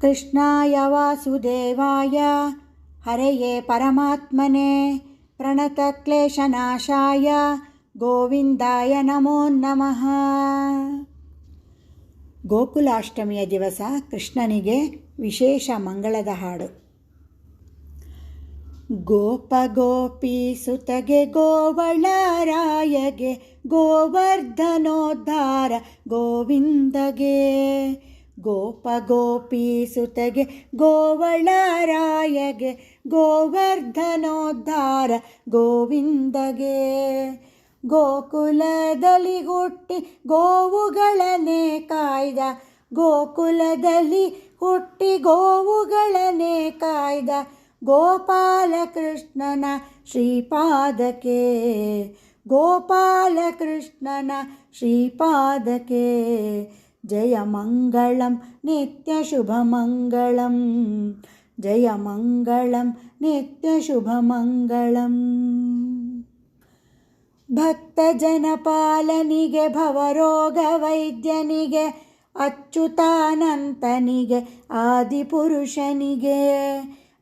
कृष्णाय वासुदेवाय हरये परमात्मने प्रणतक्लेशनाशाय ಗೋವಿಂದಾಯ ನಮೋ ನಮಃ ಗೋಕುಲಾಷ್ಟಮಿಯ ದಿವಸ ಕೃಷ್ಣನಿಗೆ ವಿಶೇಷ ಮಂಗಳದ ಹಾಡು ಗೋಪ ಗೋಪಿ ಸುತಗೆ ಗೋವಳರಾಯಗೆ ಗೋವರ್ಧನೋದ್ಧಾರ ಗೋವಿಂದಗೆ ಗೋಪ ಗೋಪಿ ಸುತಗೆ, ಗೋವಳರಾಯಗೆ, ಗೋವರ್ಧನೋದ್ಧಾರ ಗೋವಿಂದಗೆ. ಗೋಕುಲದಲ್ಲಿ ಹುಟ್ಟಿ ಗೋವುಗಳನ್ನೇ ಕಾಯ್ದ, ಗೋಕುಲದಲ್ಲಿ ಹುಟ್ಟಿ ಗೋವುಗಳನ್ನೇ ಕಾಯ್ದ ಗೋಪಾಲಕೃಷ್ಣನ ಶ್ರೀಪಾದಕೆ ಗೋಪಾಲಕೃಷ್ಣನ ಶ್ರೀಪಾದಕ್ಕೆ. ಜಯ ಮಂಗಳಂ ನಿತ್ಯ ಶುಭ ಮಂಗಳಂ ಜಯ ಮಂಗಳಂ ನಿತ್ಯ ಶುಭ ಮಂಗಳಂ ಭಕ್ತಜನಪಾಲನಿಗೆ ಭವರೋಗ ವೈದ್ಯನಿಗೆ ಅಚ್ಯುತಾನಂತನಿಗೆ ಆದಿಪುರುಷನಿಗೆ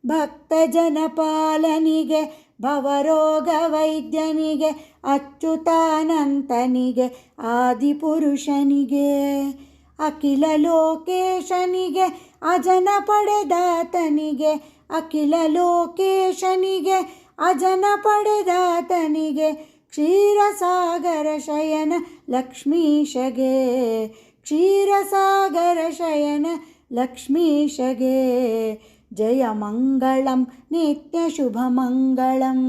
ಭಕ್ತಜನಪಾಲನಿಗೆ ಭವರೋಗ ವೈದ್ಯನಿಗೆ ಅಚ್ಯುತಾನಂತನಿಗೆ, ಆದಿಪುರುಷನಿಗೆ ಅಖಿಲ ಲೋಕೇಶನಿಗೆ ಅಜನ ಪಡೆದಾತನಿಗೆ ಅಖಿಲ ಲೋಕೇಶನಿಗೆ ಅಜನ ಪಡೆದಾತನಿಗೆ ಕ್ಷೀರಸಾಗರ ಶಯನ ಲಕ್ಷ್ಮೀಶಗೆ, ಕ್ಷೀರಸಾಗರ ಶಯನ ಲಕ್ಷ್ಮೀಶಗೆ ಜಯ ಮಂಗಳಂ ನಿತ್ಯ ಶುಭ ಮಂಗಳಂ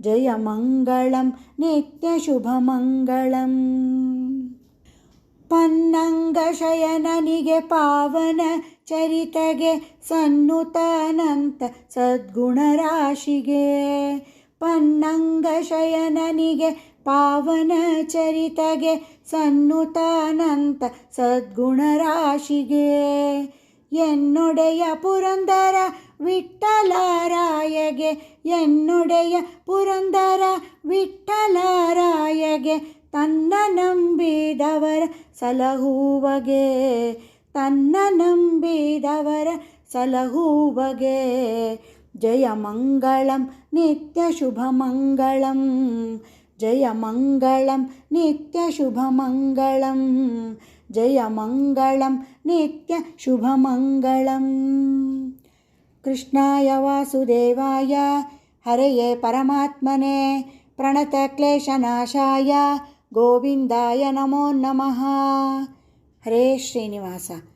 ಜಯ ಮಂಗಳಂ ನಿತ್ಯ ಶುಭ ಮಂಗಳಂ ಪನ್ನಂಗಶಯನನಿಗೆ ಪಾವನ ಚರಿತಗೆ ಸನ್ನುತಾನಂತ ಸದ್ಗುಣರಾಶಿಗೆ ಪನ್ನಂಗಶಯನನಿಗೆ ಪಾವನ ಚರಿತಗೆ ಸನ್ನುತಾನಂತ ಸದ್ಗುಣರಾಶಿಗೆ ಎನ್ನೊಡೆಯ ಪುರಂದರ ವಿಠ್ಠಲರಾಯಗೆ ಎನ್ನೊಡೆಯ ಪುರಂದರ ವಿಠ್ಠಲರಾಯಗೆ ತನ್ನ ನಂಬಿದವರ ಸಲಹುವಗೆ ತನ್ನ ನಂಬಿದವರ ಸಲಹುವಗೆ ಜಯ ಮಂಗಳಂ ನಿತ್ಯ ಶುಭ ಮಂಗಳಂ ಜಯ ಮಂಗಳಂ ನಿತ್ಯ ಶುಭ ಮಂಗಳಂ जयमङ्गलं नित्यशुभमङ्गलम् कृष्णाय वासुदेवाय हरये परमात्मने प्रणतक्लेशनाशाय गोविन्दाय नमो नमः। हरे श्रीनिवास।